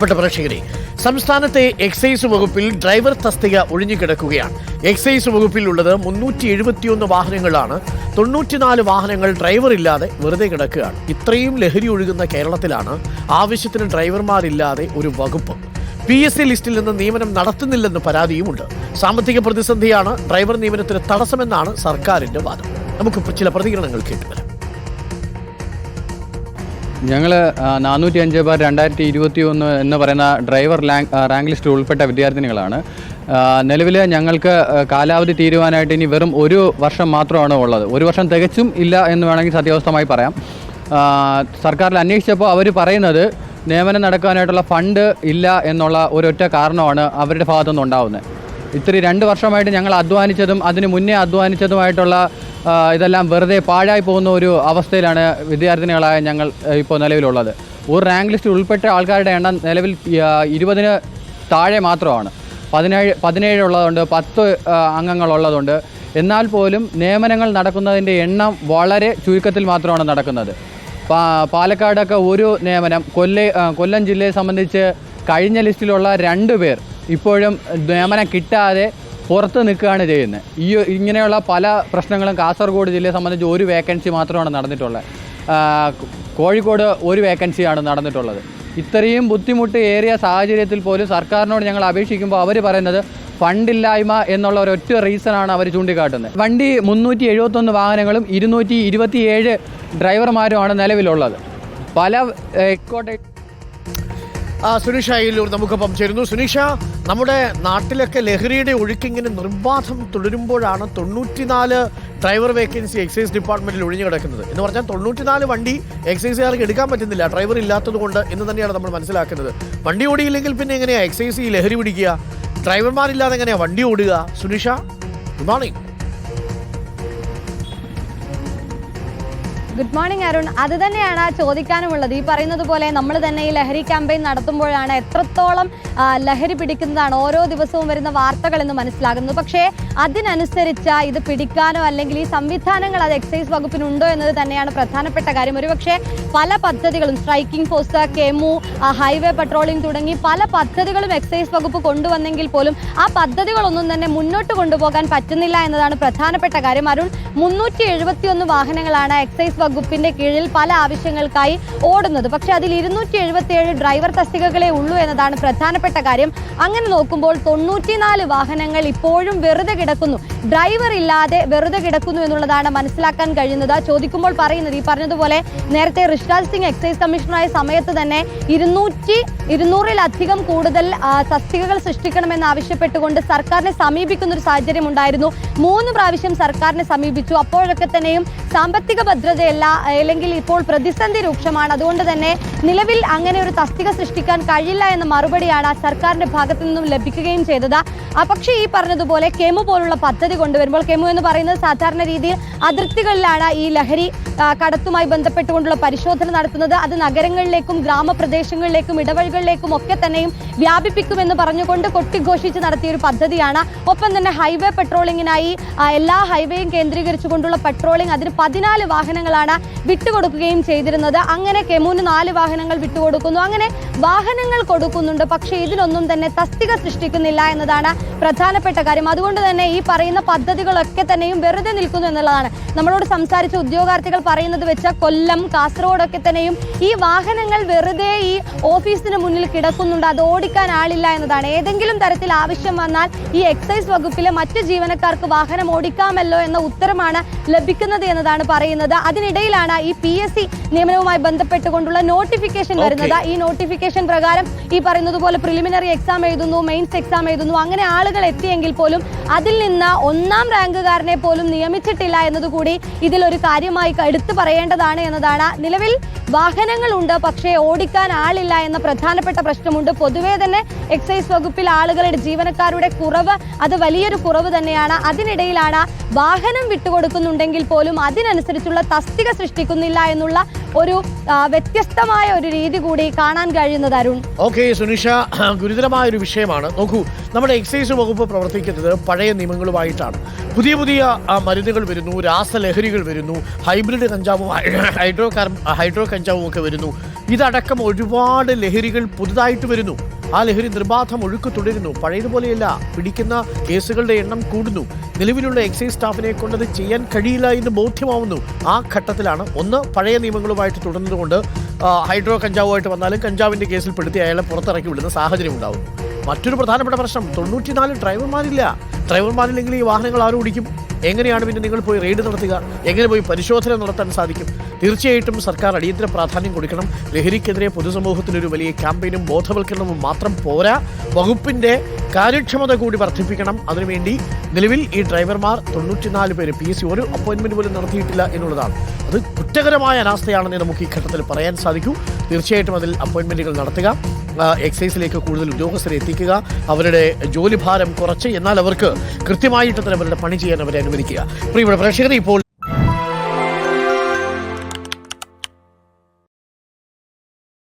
പെട്ട പ്രേക്ഷകരെ സംസ്ഥാനത്തെ എക്സൈസ് വകുപ്പിൽ ഡ്രൈവർ തസ്തിക ഒഴിഞ്ഞുകിടക്കുകയാണ്. എക്സൈസ് വകുപ്പിൽ ഉള്ളത് മുന്നൂറ്റി എഴുപത്തിയൊന്ന് വാഹനങ്ങളാണ്. തൊണ്ണൂറ്റിനാല് വാഹനങ്ങൾ ഡ്രൈവർ ഇല്ലാതെ വെറുതെ കിടക്കുകയാണ്. ഇത്രയും ലഹരി ഒഴുകുന്ന കേരളത്തിലാണ് ആവശ്യത്തിന് ഡ്രൈവർമാരില്ലാതെ ഒരു വകുപ്പ്. പി എസ് സി ലിസ്റ്റിൽ നിന്ന് നിയമനം നടത്തുന്നില്ലെന്ന് പരാതിയുമുണ്ട്. സാമ്പത്തിക പ്രതിസന്ധിയാണ് ഡ്രൈവർ നിയമനത്തിന് തടസ്സമെന്നാണ് സർക്കാരിന്റെ വാദം. നമുക്ക് ചില പ്രതികരണങ്ങൾ കേട്ടുവരാം. ഞങ്ങൾ നാനൂറ്റി അഞ്ച് ബാർ രണ്ടായിരത്തി ഇരുപത്തി ഒന്ന് എന്ന് പറയുന്ന ഡ്രൈവർ റാങ്ക് ലിസ്റ്റിൽ ഉൾപ്പെട്ട വിദ്യാർത്ഥിനികളാണ്. നിലവിൽ ഞങ്ങൾക്ക് കാലാവധി തീരുവാനായിട്ട് ഇനി വെറും ഒരു വർഷം മാത്രമാണ് ഉള്ളത്. ഒരു വർഷം തികച്ചും ഇല്ല എന്ന് വേണമെങ്കിൽ സത്യാവസ്ഥമായി പറയാം. സർക്കാരിൽ അന്വേഷിച്ചപ്പോൾ അവർ പറയുന്നത് നിയമനം നടക്കാനായിട്ടുള്ള ഫണ്ട് ഇല്ല എന്നുള്ള ഒരൊറ്റ കാരണമാണ് അവരുടെ ഭാഗത്തുനിന്ന് ഉണ്ടാവുന്നത് ഇത്തിരി രണ്ട് വർഷമായിട്ട് ഞങ്ങൾ അധ്വാനിച്ചതും അതിന് മുന്നേ അധ്വാനിച്ചതുമായിട്ടുള്ള ഇതെല്ലാം വെറുതെ പാഴായി പോകുന്ന ഒരു അവസ്ഥയിലാണ് വിദ്യാർത്ഥിനികളായ ഞങ്ങൾ ഇപ്പോൾ നിലവിലുള്ളത്. ഒരു റാങ്ക് ലിസ്റ്റിൽ ഉൾപ്പെട്ട ആൾക്കാരുടെ എണ്ണം നിലവിൽ ഇരുപതിന് താഴെ മാത്രമാണ്. പതിനേഴ് പതിനേഴ് ഉള്ളതുണ്ട് പത്ത് അംഗങ്ങളുള്ളതുണ്ട് എന്നാൽ പോലും നിയമനങ്ങൾ നടക്കുന്നതിന്റെ എണ്ണം വളരെ ചുരുക്കത്തിൽ മാത്രമാണ് നടക്കുന്നത്. പാലക്കാടൊക്കെ ഒരു നിയമനം കൊല്ലം ജില്ലയെ സംബന്ധിച്ച് കഴിഞ്ഞ ലിസ്റ്റിലുള്ള രണ്ട് പേർ ഇപ്പോഴും നിയമനം കിട്ടാതെ പുറത്ത് നിൽക്കുകയാണ് ചെയ്യുന്നത്. ഈ ഇങ്ങനെയുള്ള പല പ്രശ്നങ്ങളും കാസർഗോഡ് ജില്ലയെ സംബന്ധിച്ച് ഒരു വേക്കൻസി മാത്രമാണ് നടന്നിട്ടുള്ളത്. കോഴിക്കോട് ഒരു വേക്കൻസിയാണ് നടന്നിട്ടുള്ളത്. ഇത്രയും ബുദ്ധിമുട്ട് ഏറിയ സാഹചര്യത്തിൽ പോലും സർക്കാരിനോട് ഞങ്ങൾ അപേക്ഷിക്കുമ്പോൾ അവർ പറയുന്നത് ഫണ്ടില്ലായ്മ എന്നുള്ള ഒരൊറ്റ റീസണാണ് അവർ ചൂണ്ടിക്കാട്ടുന്നത്. വണ്ടി മുന്നൂറ്റി എഴുപത്തൊന്ന് വാഹനങ്ങളും ഇരുന്നൂറ്റി ഇരുപത്തിയേഴ് ഡ്രൈവർമാരുമാണ് നിലവിലുള്ളത്. പല എക്കോട്ടെ സുനീഷ അയ്യല്ലൂർ നമുക്കൊപ്പം ചേരുന്നു. സുനീഷ നമ്മുടെ നാട്ടിലൊക്കെ ലഹരിയുടെ ഒഴുക്കിങ്ങനെ നിർബാധം തുടരുമ്പോഴാണ് തൊണ്ണൂറ്റിനാല് ഡ്രൈവർ വേക്കൻസി എക്സൈസ് ഡിപ്പാർട്ട്മെന്റിൽ ഒഴിഞ്ഞു കിടക്കുന്നത്. എന്ന് പറഞ്ഞാൽ തൊണ്ണൂറ്റിനാല് വണ്ടി എക്സൈസുകാർക്ക് എടുക്കാൻ പറ്റുന്നില്ല. ഡ്രൈവർ ഇല്ലാത്തത് കൊണ്ട് എന്ന് തന്നെയാണ് നമ്മൾ മനസ്സിലാക്കുന്നത്. വണ്ടി ഓടിയില്ലെങ്കിൽ പിന്നെ എങ്ങനെയാണ് എക്സൈസ് ഈ ലഹരി പിടിക്കുക? ഡ്രൈവർമാരില്ലാതെ എങ്ങനെയാണ് വണ്ടി ഓടുക? Suneesha good morning good morning Arun. അത് തന്നെയാണ് ചോദിക്കാനുമുള്ളത്. ഈ പറയുന്നത് പോലെ നമ്മൾ തന്നെ ഈ ലഹരി ക്യാമ്പയിൻ നടത്തുമ്പോഴാണ് എത്രത്തോളം ലഹരി പിടിക്കുന്നതാണ് ഓരോ ദിവസവും വരുന്ന വാർത്തകൾ എന്ന് മനസ്സിലാകുന്നത്. പക്ഷേ അതിനനുസരിച്ച് ഇത് പിടിക്കാനോ അല്ലെങ്കിൽ ഈ സംവിധാനങ്ങൾ അത് എക്സൈസ് വകുപ്പിനുണ്ടോ എന്നത് തന്നെയാണ് പ്രധാനപ്പെട്ട കാര്യം. ഒരുപക്ഷെ പല പദ്ധതികളും സ്ട്രൈക്കിംഗ് ഫോഴ്സ് കെമു ഹൈവേ പട്രോളിംഗ് തുടങ്ങി പല പദ്ധതികളും എക്സൈസ് വകുപ്പ് കൊണ്ടുവന്നെങ്കിൽ പോലും ആ പദ്ധതികളൊന്നും തന്നെ മുന്നോട്ട് കൊണ്ടുപോകാൻ പറ്റുന്നില്ല എന്നതാണ് പ്രധാനപ്പെട്ട കാര്യം. അരുൺ മുന്നൂറ്റി വാഹനങ്ങളാണ് എക്സൈസ് വകുപ്പിന്റെ കീഴിൽ പല ആവശ്യങ്ങൾക്കായി ഓടുന്നത്. പക്ഷേ അതിൽ ഇരുന്നൂറ്റി എഴുപത്തിയേഴ് ഡ്രൈവർ തസ്തികകളെ ഉള്ളൂ എന്നതാണ് പ്രധാനപ്പെട്ട കാര്യം. അങ്ങനെ നോക്കുമ്പോൾ തൊണ്ണൂറ്റിനാല് വാഹനങ്ങൾ ഇപ്പോഴും വെറുതെ കിടക്കുന്നു. ഡ്രൈവർ ഇല്ലാതെ വെറുതെ കിടക്കുന്നു എന്നുള്ളതാണ് മനസ്സിലാക്കാൻ കഴിയുന്നത്. ചോദിക്കുമ്പോൾ പറയുന്നത് ഈ പറഞ്ഞതുപോലെ നേരത്തെ ഋഷിരാജ് സിംഗ് എക്സൈസ് കമ്മീഷണറായ സമയത്ത് തന്നെ ഇരുന്നൂറ്റി ഇരുന്നൂറിലധികം കൂടുതൽ തസ്തികകൾ സൃഷ്ടിക്കണമെന്ന് ആവശ്യപ്പെട്ടുകൊണ്ട് സർക്കാരിനെ സമീപിക്കുന്ന ഒരു സാഹചര്യം ഉണ്ടായിരുന്നു. മൂന്ന് പ്രാവശ്യം സർക്കാരിനെ സമീപിച്ചു. അപ്പോഴൊക്കെ തന്നെയും സാമ്പത്തിക ഭദ്രതയല്ല അല്ലെങ്കിൽ ഇപ്പോൾ പ്രതിസന്ധി രൂക്ഷമാണ്. അതുകൊണ്ട് തന്നെ നിലവിൽ അങ്ങനെ ഒരു തസ്തിക സൃഷ്ടിക്കാൻ കഴിയില്ല എന്ന മറുപടിയാണ് സർക്കാരിന്റെ ഭാഗത്തു നിന്നും ലഭിക്കുകയും ചെയ്തത്. പക്ഷേ ഈ പറഞ്ഞതുപോലെ കെമു പോലുള്ള പദ്ധതി കൊണ്ടുവരുമ്പോൾ കെമു എന്ന് പറയുന്നത് സാധാരണ രീതിയിൽ അതിർത്തികളിലാണ് ഈ ലഹരി കടത്തുമായി ബന്ധപ്പെട്ടുകൊണ്ടുള്ള പരിശോധന നടത്തുന്നത് അത് നഗരങ്ങളിലേക്കും ഗ്രാമപ്രദേശങ്ങളിലേക്കും ഇടവഴികളിലേക്കും ഒക്കെ തന്നെയും വ്യാപിപ്പിക്കുമെന്ന് പറഞ്ഞുകൊണ്ട് കൊട്ടിഘോഷിച്ച് നടത്തിയ ഒരു പദ്ധതിയാണ്. ഒപ്പം തന്നെ ഹൈവേ പെട്രോളിങ്ങിനായി എല്ലാ ഹൈവേയും കേന്ദ്രീകരിച്ചുകൊണ്ടുള്ള പെട്രോളിംഗ് അതിന് പതിനാല് വാഹനങ്ങളാണ് വിട്ടുകൊടുക്കുകയും ചെയ്തിരുന്നത്. അങ്ങനെ കെമുവിന് നാല് വാഹനങ്ങൾ വിട്ടുകൊടുക്കുന്നു. അങ്ങനെ വാഹനങ്ങൾ കൊടുക്കുന്നുണ്ട്. പക്ഷേ ഇതിനൊന്നും തന്നെ തസ്തിക സൃഷ്ടിക്കുന്നില്ല എന്നതാണ് പ്രധാനപ്പെട്ട കാര്യം. അതുകൊണ്ട് തന്നെ ഈ പറയുന്ന പദ്ധതികളൊക്കെ തന്നെയും വെറുതെ നിൽക്കുന്നു എന്നുള്ളതാണ്. നമ്മളോട് സംസാരിച്ച ഉദ്യോഗാർത്ഥികൾ പറയുന്നത് വെച്ചാൽ കൊല്ലം കാസർഗോഡൊക്കെ തന്നെയും ഈ വാഹനങ്ങൾ വെറുതെ ഈ ഓഫീസിന് മുന്നിൽ കിടക്കുന്നുണ്ട്. അത് ഓടിക്കാൻ ആളില്ല എന്നതാണ്. ഏതെങ്കിലും തരത്തിൽ ആവശ്യം വന്നാൽ ഈ എക്സൈസ് വകുപ്പിലെ മറ്റ് ജീവനക്കാർക്ക് വാഹനം ഓടിക്കാമല്ലോ എന്ന ഉത്തരമാണ് ലഭിക്കുന്നത് എന്നതാണ് പറയുന്നത്. അതിനിടയിലാണ് ഈ പി എസ് സി നിയമനവുമായി ബന്ധപ്പെട്ടുകൊണ്ടുള്ള നോട്ടിഫിക്കേഷൻ വരുന്നത്. ഈ നോട്ടിഫിക്കേഷൻ പ്രകാരം ഈ പറയുന്നത് പോലെ പ്രിലിമിനറി എക്സാം എഴുതുന്നു മെയിൻസ് എക്സാം എഴുതുന്നു അങ്ങനെ ആളുകൾ എത്തിയെങ്കിൽ പോലും അതിൽ നിന്ന് ഒന്നാം റാങ്കുകാരനെ പോലും നിയമിച്ചിട്ടില്ല എന്നതുകൂടി ഇതിലൊരു കാര്യമായി എടുത്തു പറയേണ്ടതാണ് എന്നതാണ് നിലവിൽ വാഹനങ്ങളുണ്ട്. പക്ഷേ ഓടിക്കാൻ ആളില്ല എന്ന പ്രധാനപ്പെട്ട പ്രശ്നമുണ്ട്. പൊതുവേ തന്നെ എക്സൈസ് വകുപ്പിൽ ആളുകളുടെ ജീവനക്കാരുടെ കുറവ് അത് വലിയൊരു കുറവ് തന്നെയാണ്. അതിനിടയിലാണ് വാഹനം വിട്ടുകൊടുക്കുന്നുണ്ടെങ്കിൽ പോലും അതിനനുസരിച്ചുള്ള തസ്തിക സൃഷ്ടിക്കുന്നില്ല എന്നുള്ള ഒരു വ്യത്യസ്തമായ ഒരു രീതി കൂടി കാണാൻ കഴിയുന്നത് അരുൺ. ഓക്കെ സുനിഷ ഗുരുതരമായ ഒരു വിഷയമാണ്. നോക്കൂ നമ്മുടെ എക്സൈസ് വകുപ്പ് പ്രവർത്തിക്കുന്നത് പഴയ നിയമങ്ങളുമായിട്ടാണ്. പുതിയ പുതിയ മരുന്നുകൾ വരുന്നു രാസലഹരികൾ വരുന്നു ഹൈബ്രിഡ് കഞ്ചാവും ഹൈഡ്രോ ഹൈഡ്രോ കഞ്ചാവും ഒക്കെ വരുന്നു. ഇതടക്കം ഒരുപാട് ലഹരികൾ പുതുതായിട്ട് വരുന്നു. ആ ലഹരി നിർബാധം ഒഴുക്ക് തുടരുന്നു. പഴയതുപോലെയല്ല പിടിക്കുന്ന കേസുകളുടെ എണ്ണം കൂടുന്നു. നിലവിലുള്ള എക്സൈസ് സ്റ്റാഫിനെ കൊണ്ടത് ചെയ്യാൻ കഴിയില്ല എന്ന് ബോധ്യമാവുന്നു. ആ ഘട്ടത്തിലാണ് ഒന്ന് പഴയ നിയമങ്ങളുമായിട്ട് തുടർന്നതുകൊണ്ട് ഹൈഡ്രോ കഞ്ചാവുമായിട്ട് വന്നാലും കഞ്ചാവിന്റെ കേസിൽ പെടുത്തി അയാളെ പുറത്തിറക്കി വിടുന്ന സാഹചര്യം ഉണ്ടാവും. മറ്റൊരു പ്രധാനപ്പെട്ട പ്രശ്നം തൊണ്ണൂറ്റിനാല് ഡ്രൈവർമാരില്ല. ഡ്രൈവർമാരില്ലെങ്കിൽ ഈ വാഹനങ്ങൾ ആരും ഓടിക്കും എങ്ങനെയാണ് പിന്നെ നിങ്ങൾ പോയി റെയ്ഡ് നടത്തുക? എങ്ങനെ പോയി പരിശോധന നടത്താൻ സാധിക്കും? തീർച്ചയായിട്ടും സർക്കാർ അടിയന്തര പ്രാധാന്യം കൊടുക്കണം. ലഹരിക്കെതിരെ പൊതുസമൂഹത്തിനൊരു വലിയ ക്യാമ്പയിനും ബോധവൽക്കരണവും മാത്രം പോരാ. വകുപ്പിന്റെ കാര്യക്ഷമത കൂടി വർദ്ധിപ്പിക്കണം. അതിനുവേണ്ടി നിലവിൽ ഈ ഡ്രൈവർമാർ തൊണ്ണൂറ്റിനാല് പേര് പി എസ് സി ഒരു അപ്പോയിന്റ്മെന്റ് പോലും നടത്തിയിട്ടില്ല എന്നുള്ളതാണ്. അത് കുറ്റകരമായ അനാസ്ഥയാണെന്ന് നമുക്ക് ഈ ഘട്ടത്തിൽ പറയാൻ സാധിക്കൂ. തീർച്ചയായിട്ടും അതിൽ അപ്പോയിന്റ്മെന്റുകൾ നടത്തുക. എക്സൈസിലേക്ക് കൂടുതൽ ഉദ്യോഗസ്ഥരെ എത്തിക്കുക. അവരുടെ ജോലിഭാരം കുറച്ച്. എന്നാൽ അവർക്ക് കൃത്യമായിട്ട് തന്നെ അവരുടെ പണി ചെയ്യാൻ അവരെ അനുവദിക്കുക. അപ്പോൾ ഇവിടെ പ്രേക്ഷകരെ ഇപ്പോൾ